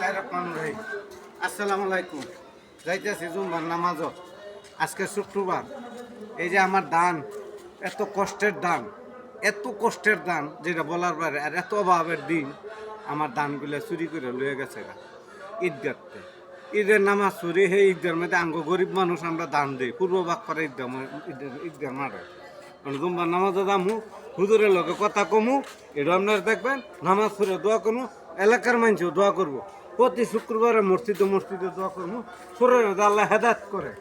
রহিম আসসালামু আলাইকুম। যাইতেছি জুম্বার নামাজ আজকে শুক্রবার। এই যে আমার দান, এত কষ্টের দান, এত কষ্টের দান, যেটা বলার বাইরে, আর এত অভাবের দিন আমার দানগুলো চুরি করে লয়ে গেছে গা। ঈদগাহতে ঈদের নামাজ চুরি সেই ঈদগার মধ্যে আঙ্গ গরিব মানুষ আমরা দান দিই। পূর্ব ভাগ করে ঈদগাহ ঈদের ঈদগার মারে জুম্বার নামাজও দামু হুজুরের লগে কথা কমু, এটা আপনারা দেখবেন, নামাজ পড়ে দোয়া করব এলাকার মানুষও দোয়া করব। প্রতি শুক্রবারে মসজিদে মসজিদে দোয়া করব। সুরের আল্লাহ হেদাত করে।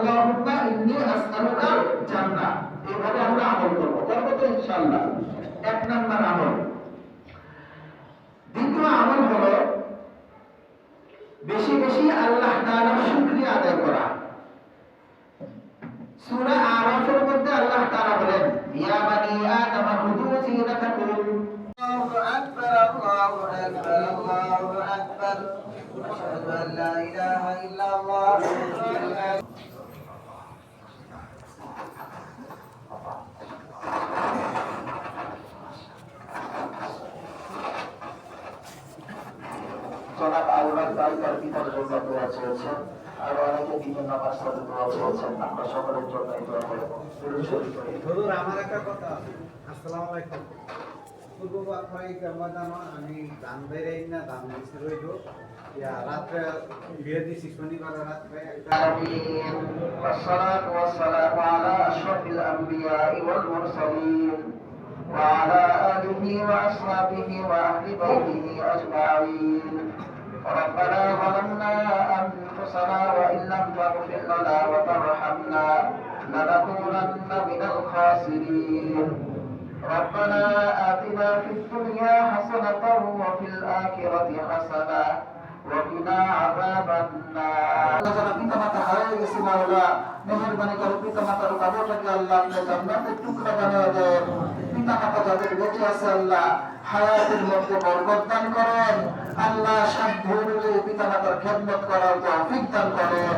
আল্লাহুম্মা ইন্নী আসআলুকা জান্নাহ। এভাবে আমরা আমল করব করব তো ইনশাআল্লাহ। এক নাম্বার আমল। দ্বিতীয় আমল হলো বেশি বেশি আল্লাহ তাআলার শুকরিয়া আদায় করা। সূরা আরাফের মধ্যে আল্লাহ তাআলা বলেন, ইয়া বানি আদম খুযু জিনাতাকুম আল্লাহু আকবার আল্লাহু আকবার আল্লাহু আকবার। আশহাদু আল্লা ইলাহা ইল্লাল্লাহ। জনাব আলবাগ ভাই তার পিতার জন্য দোয়া চেয়েছেন আর অনেকে বিভিন্ন মাস্টারে দোয়া চেয়েছেন আমরা সকলের জন্য এই দোয়া করবো দুরূদ শরীফ পড়ি। হুজুর আমার একটা কথা আসসালামু আলাইকুম পূর্ব বাকি জানো আমি দান বেড়ে না দান দিছি রইব ইয়া রাত্রে বিয়ে দিছি শনিবার রাত্রে একটা العالمين والصلاة والسلام على أشرف الأنبياء والمرسلين وعلى آله وأصحابه وأهل بيته أجمعين. ربنا ظلمنا أنفسنا وإن لم تغفر لنا وترحمنا لنكونن من الخاسرين. ربنا آتنا في الدنيا حسنة وفي الآخرة حسنة وقنا عذاب النار যারা পিতা মাতা হারিয়ে গেছে মাওলা মেহেরবানি করে পিতা মাতার কবরটাকে আল্লাহ আপনি জান্নাতের টুকরা বানিয়ে দেন পিতা মাতা যাদের বেঁচে আছে আল্লাহ হায়াতের মধ্যে বরকত দান করেন আল্লাহ সাধ্য অনুযায়ী পিতা মাতার খেদমত করার তৌফিক দান করেন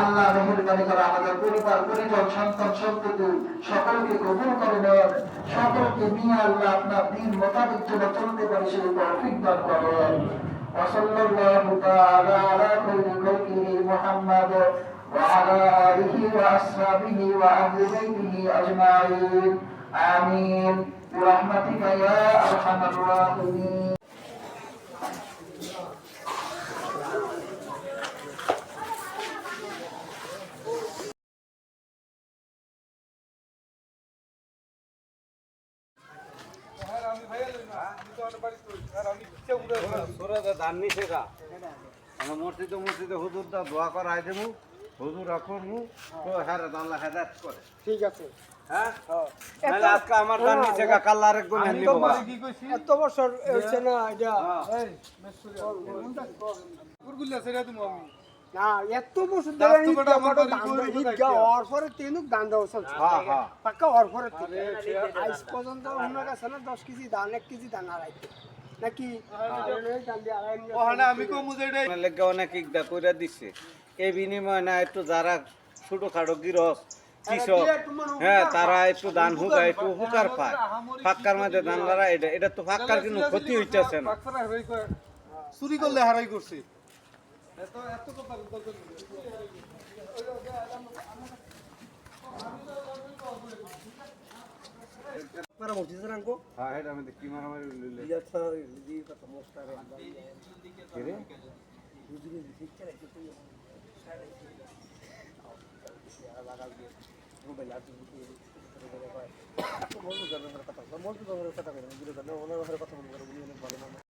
আল্লাহ মেহেরবানি করে আমাদের পরিবার পরিজন সন্তান সন্ততি সকলকে কবুল করে নেন সকলকে নিয়ে আল্লাহ আপনার দিন মোতাবেক যেন চলতে পারে সেই তৌফিক দান করেন وصلى الله تعالى على خير خلقه محمد وعلى آله وأصحابه وأهل بيته أجمعين آمين برحمتك يا أرحم الراحمين সুরতে দান নিছে গা আমি মসজিদে মসজিদে হুজুর দা দোয়া করাই দেবো হুজুর রাখব তো হ্যাঁ আল্লাহ হেদাত করে ঠিক আছে হ্যাঁ আজকে আমার দান নিছে কাল আরেকজন আমি নিব তো গা। এত বছর হচ্ছে না এটা নাকি? লেগে অনেক করে দিছে। এই বিনিময় না একটু যারা ছোটখাটো গৃহস্থ কৃষক হ্যাঁ তারা একটু দান হুকা একটু উপকার পায়। ফাক্কার মধ্যে দান লড়া এটা এটা তো ফাক্কার কিন্তু ক্ষতি হইতেছে না। চুরি করলে হারাই করছে। মারা মসজিদের আঙ্কো হ্যাঁ এটা আমি কি মারামারি কথা বলব কথা বলব